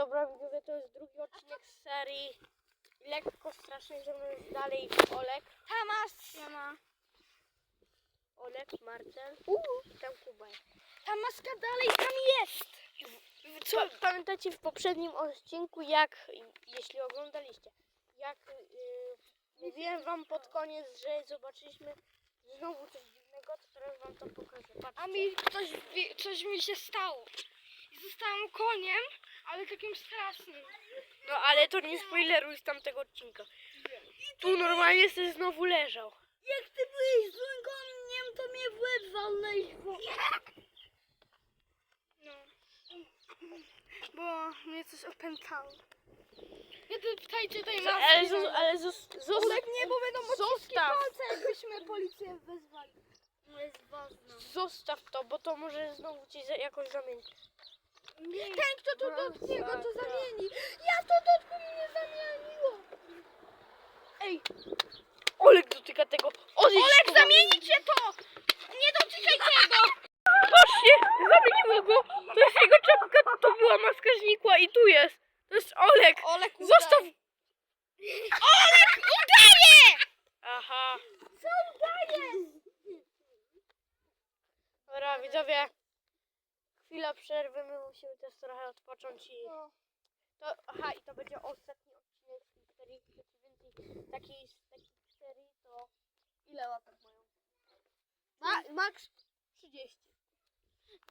dobra widzowie, to jest drugi odcinek z serii lekko strasznej, że my jest dalej Olek, Tamas! Siema. Olek, Marcel, tam Kuba. Ta maska dalej tam jest! Co pamiętacie w poprzednim odcinku, jak, jeśli oglądaliście, jak yy, mówiłem wam pod koniec, że zobaczyliśmy znowu coś dziwnego, to teraz wam to pokażę. Patrzcie. A mi coś, coś mi się stało. Zostałam koniem, ale takim strasznym. No ale to nie spoileruj z tamtego odcinka. Tu normalnie sobie znowu leżał. Jak ty byłeś złym koniem, to mnie w łeb walnęłeś, bo... No. Bo mnie coś opętało. Nie pytajcie tej maski. Ale, zo, ale zos, zos, Olek nie, bo będą odciski zostaw, palce, jakbyśmy policję wezwali. No jest ważne. zostaw to, bo to może znowu ci za, jakoś zamienić. Ten, kto to dotknie, go to Masakra. zamieni. Ja to dotknę mnie zamieniło. Ej! Olek dotyka tego. Olek, zamienicie to! Nie dotykaj tego! Patrzcie! Zamieniło go! To jest jego czapka, to była maska znikła i tu jest. To jest Olek. Olek, Zostaw! Olek, udaje! Aha. Co udaje? Dobra, widzowie. Chwila przerwy, my musimy też trochę odpocząć i... To, aha, i to będzie ostatni odcinek z tej serii. Jeśli więcej takiej, takiej serii, to ile łapek mają? Ma, max 30.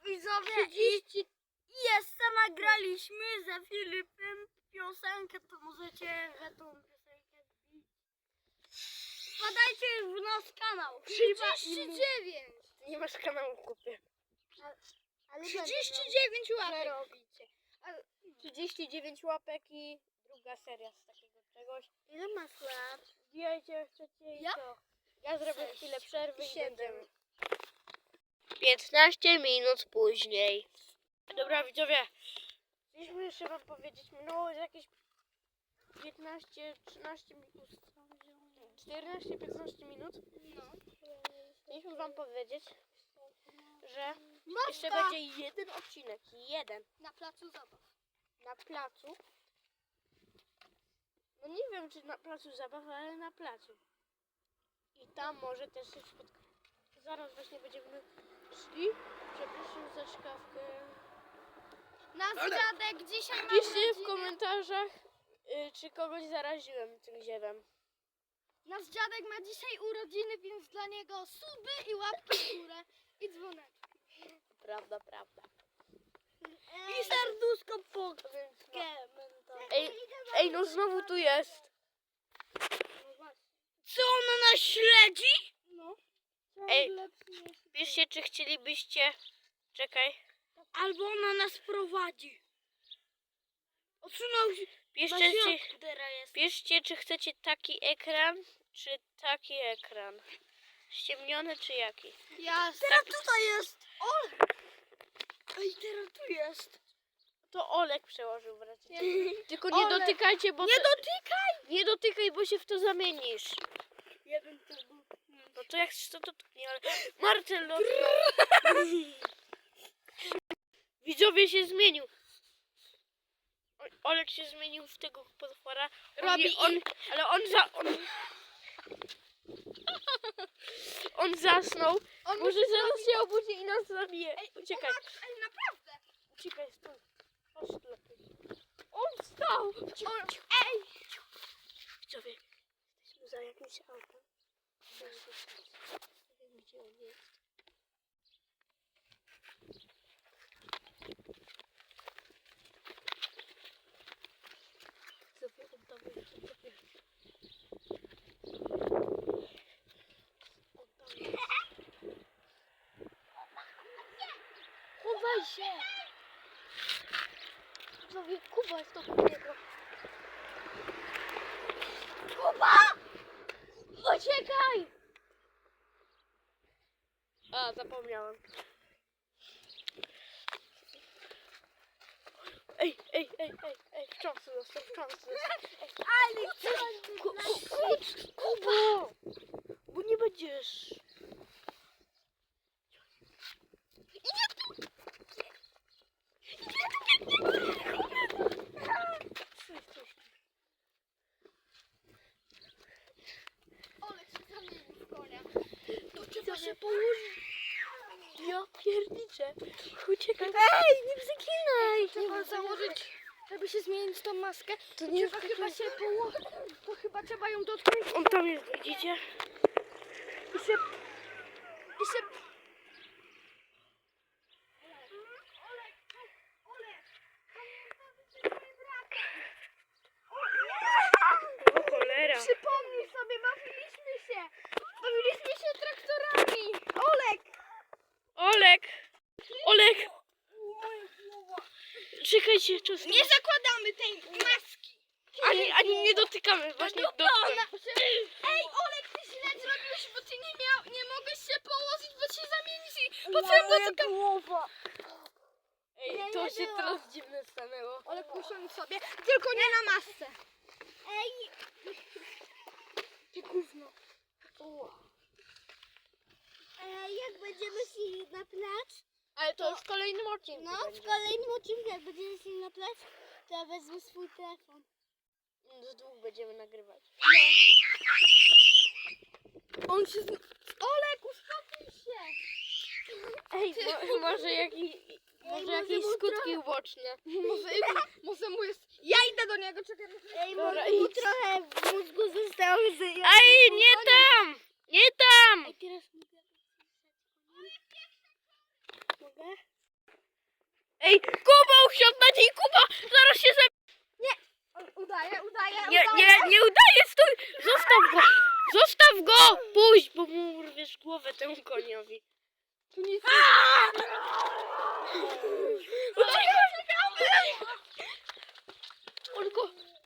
Widzowie, 30. Jeszcze nagraliśmy ze Filipem piosenkę, to możecie że tą piosenkę wbić. Wpadajcie w nasz kanał. 39. Nie masz kanału w kupie. Ale 39 łapek. robicie? 39 łapek i druga seria z takiego czegoś. Ile masz lat? Jak chcecie i Ja? to. Ja zrobię Sześć, chwilę przerwy i siedem. będziemy. 15 minut później. Dobra widzowie, chcieliśmy jeszcze wam powiedzieć, minęło jakieś 15, 13 minut, 14-15 minut. No. Chcieliśmy wam powiedzieć, że Jeszcze będzie jeden odcinek, jeden na placu zabaw. na placu. No nie wiem czy na placu zabaw, ale na placu. I tam może też się spotkać. Zaraz właśnie będziemy szli. Przepraszam za szkawkę. Nasz dziadek dzisiaj ma Piszcie w komentarzach, y, czy kogoś zaraziłem tym ziewem. Nasz dziadek ma dzisiaj urodziny, więc dla niego suby i łapki w górę i dzwoneczki. Prawda, prawda. I serduszko po Więc no. Ej, ej, no znowu tu jest. Co ona nas śledzi? No. Ej. Piszcie, czy chcielibyście... Czekaj. Albo ona nas prowadzi. Odsunął się. Piszcie, czy... Piszcie, czy chcecie taki ekran, czy taki ekran. Ściemniony, czy jaki? Ja teraz tutaj jest. Olek. Ej, teraz tu jest. To Olek przełożył w razie. Tylko nie Olek. dotykajcie, bo... Nie to- dotykaj. nie dotykaj, bo się w to zamienisz. Jeden to był. No to jak to dotknie, ale... Marcel no. Widzowie się zmienił. O- Olek się zmienił w tego potwora. On, Robi on, ale on za... On, on zasnął. On Może zaraz się obudzi i nas zabije. Uciekaj. Ej, Uciekaj stąd. Chodź tu lepiej. On wstał! On, ej. Widzowie, jesteśmy za jakimś autem. Nie wiem gdzie on jest. Widzowie, on tam jest. Widzowie. On tam jest. Chowaj się! Widzowie, Kuba jest obok niego. Kuba! Uciekaj! A, zapomniałem. Ej, ej, ej, ej, ej, wstrząs został, wstrząs został. Ale Ku, ku, ku, Kubo! Bo nie będziesz. Pierniczę. Uciekaj. Ej, nie przekinaj. Trzeba założyć, żeby się zmienić tą maskę. To nie trzeba chyba się poło... To chyba trzeba ją dotknąć On tam jest, widzicie? i się... I się... O cholera. Przypomnij sobie, bawiliśmy się! Bawiliśmy się traktorami! Olek! Olek. Olek. Czas. Nie zakładamy tej maski! Ani, ani nie dotykamy, właśnie dotykam. Ej, Olek, ty źle zrobiłeś, bo ty nie miał, nie mogłeś się położyć, bo się zamienić i potem dotykam. głowa. Ej, Nie, to nie się było. teraz dziwne stanęło. Olek, usiądź sobie, tylko nie na masce. Ej! Ty gówno. E, jak będziemy szli na plac, Ale to już w kolejnym odcinku no w będzie. kolejnym odcinku jak będziemy szli na plac, to ja wezmę swój telefon. Z dwóch będziemy nagrywać. On się... Z... Olek, uspokój się! Ej, mo, może, jakiś, może może jakieś skutki uboczne. Może, może mu jest... Ja idę do niego, czekaj. Ej, Dobra, może mu idź. trochę w mózgu zostało. Ej, nie tam! Nie tam! Ej, teraz Mogę? Ej, Kuba usiadł na niej, Kuba! Zaraz się ze... Udaję, udaję, Nie, udaję. nie, nie udaje, stój! Zostaw go! Zostaw go! Pójdź, bo mu urwiesz głowę temu koniowi. Tu nic!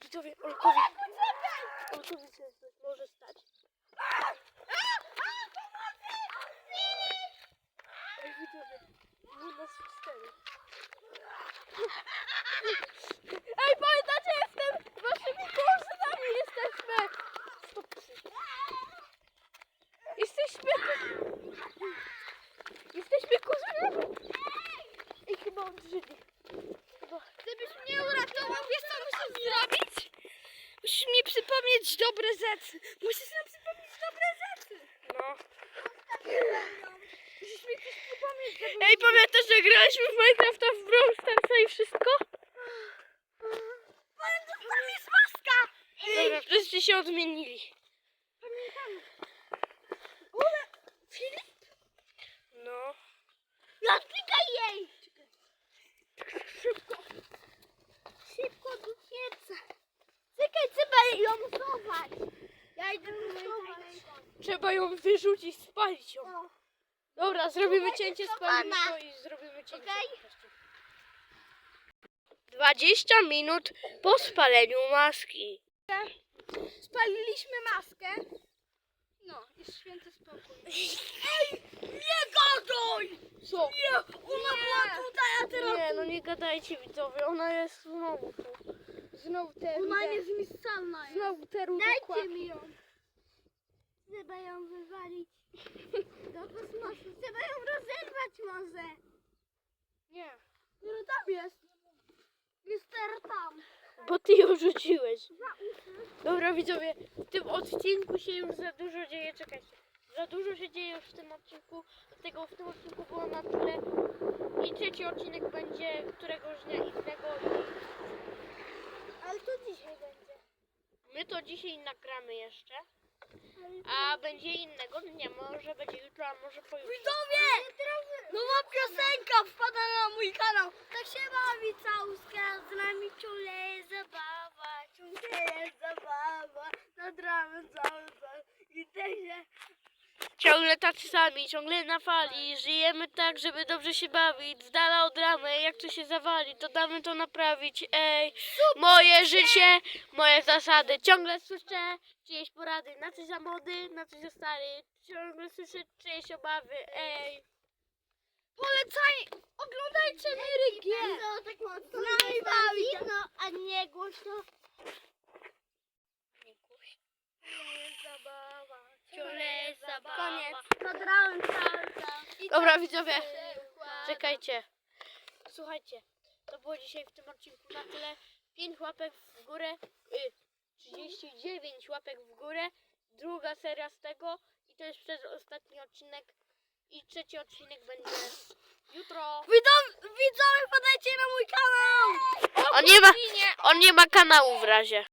Widzowie, Olkowi. Olkowi się może stać. Ej, widzowie, nie nas cztery. Ej, pamiętacie, jestem waszymi kołosami jesteśmy! Stop, psy. Jesteśmy... Jesteśmy kurzynami! Ej, chyba odżyli. Chyba... Gdybyś mnie uratował, wiesz co musisz zrobić? Musisz mi przypomnieć dobre rzeczy. Musisz nam przypomnieć dobre rzeczy. No. Musisz mi coś przypomnieć, żeby... Ej, pamiętasz, że graliśmy w Minecrafta w Brawl Starsa i wszystko? Pamiętasz, tam jest maska! Dobra, wszyscy się odmienili. Pamiętam. Ole, Filip? No. Dotykaj jej! Szybko. Szybko do pieca. Czekaj, trzeba ją schować. Trzeba ją wyrzucić, spalić ją. Dobra, zrobimy cięcie, spalimy to i zrobimy cięcie. Okej? po prostu. 20 minut po spaleniu maski. Spaliliśmy maskę. No, jest święty spokój. Nie gadaj! Co? Nie, ona była tutaj, a teraz... Nie, no nie gadajcie widzowie, ona jest znowu tu. Znowu te Ona jest mistrzalna. Znowu te Dajcie mi ją. Trzeba ją wywalić do kosmosu. Trzeba ją rozerwać może. Nie. No tam jest. Mister tam. Bo ty ją rzuciłeś. Dobra widzowie, w tym odcinku się już za dużo dzieje, czekajcie. Za dużo się dzieje już w tym odcinku, dlatego w tym odcinku było na tyle. I trzeci odcinek będzie któregoś dnia innego. Ale to dzisiaj będzie. My to dzisiaj nagramy jeszcze, a będzie innego dnia, może będzie jutro, a może pojutrze. Widzowie! Nowa piosenka wpada na mój kanał. Tak się bawi całuska, z nami ciągle jest zabawa, ciągle jest zabawa, nad ranem cały czas i tak się... Ciągle tacy sami, ciągle na fali, żyjemy tak, żeby dobrze się bawić, z dala od ramy, jak to się zawali, to damy to naprawić, ej. Moje życie, moje zasady, ciągle słyszę czyjeś porady, na coś za młody, na coś za stary, ciągle słyszę czyjeś obawy, ej. Polecaj! Oglądajcie Miry G! No tak mocno z nami bawi, no a nie głośno. Jest zabawa, Ciągle jest zabawa. Koniec, nad ranem cały czas. I Dobra tak widzowie, się układa. czekajcie. Słuchajcie, to było dzisiaj w tym odcinku na tyle. 5 łapek w górę, y, 39 łapek w górę, druga seria z tego i to jest przedostatni odcinek i trzeci odcinek będzie jutro. Widzowie, widzowie, podajcie na mój kanał! On nie ma, on nie ma kanału w razie.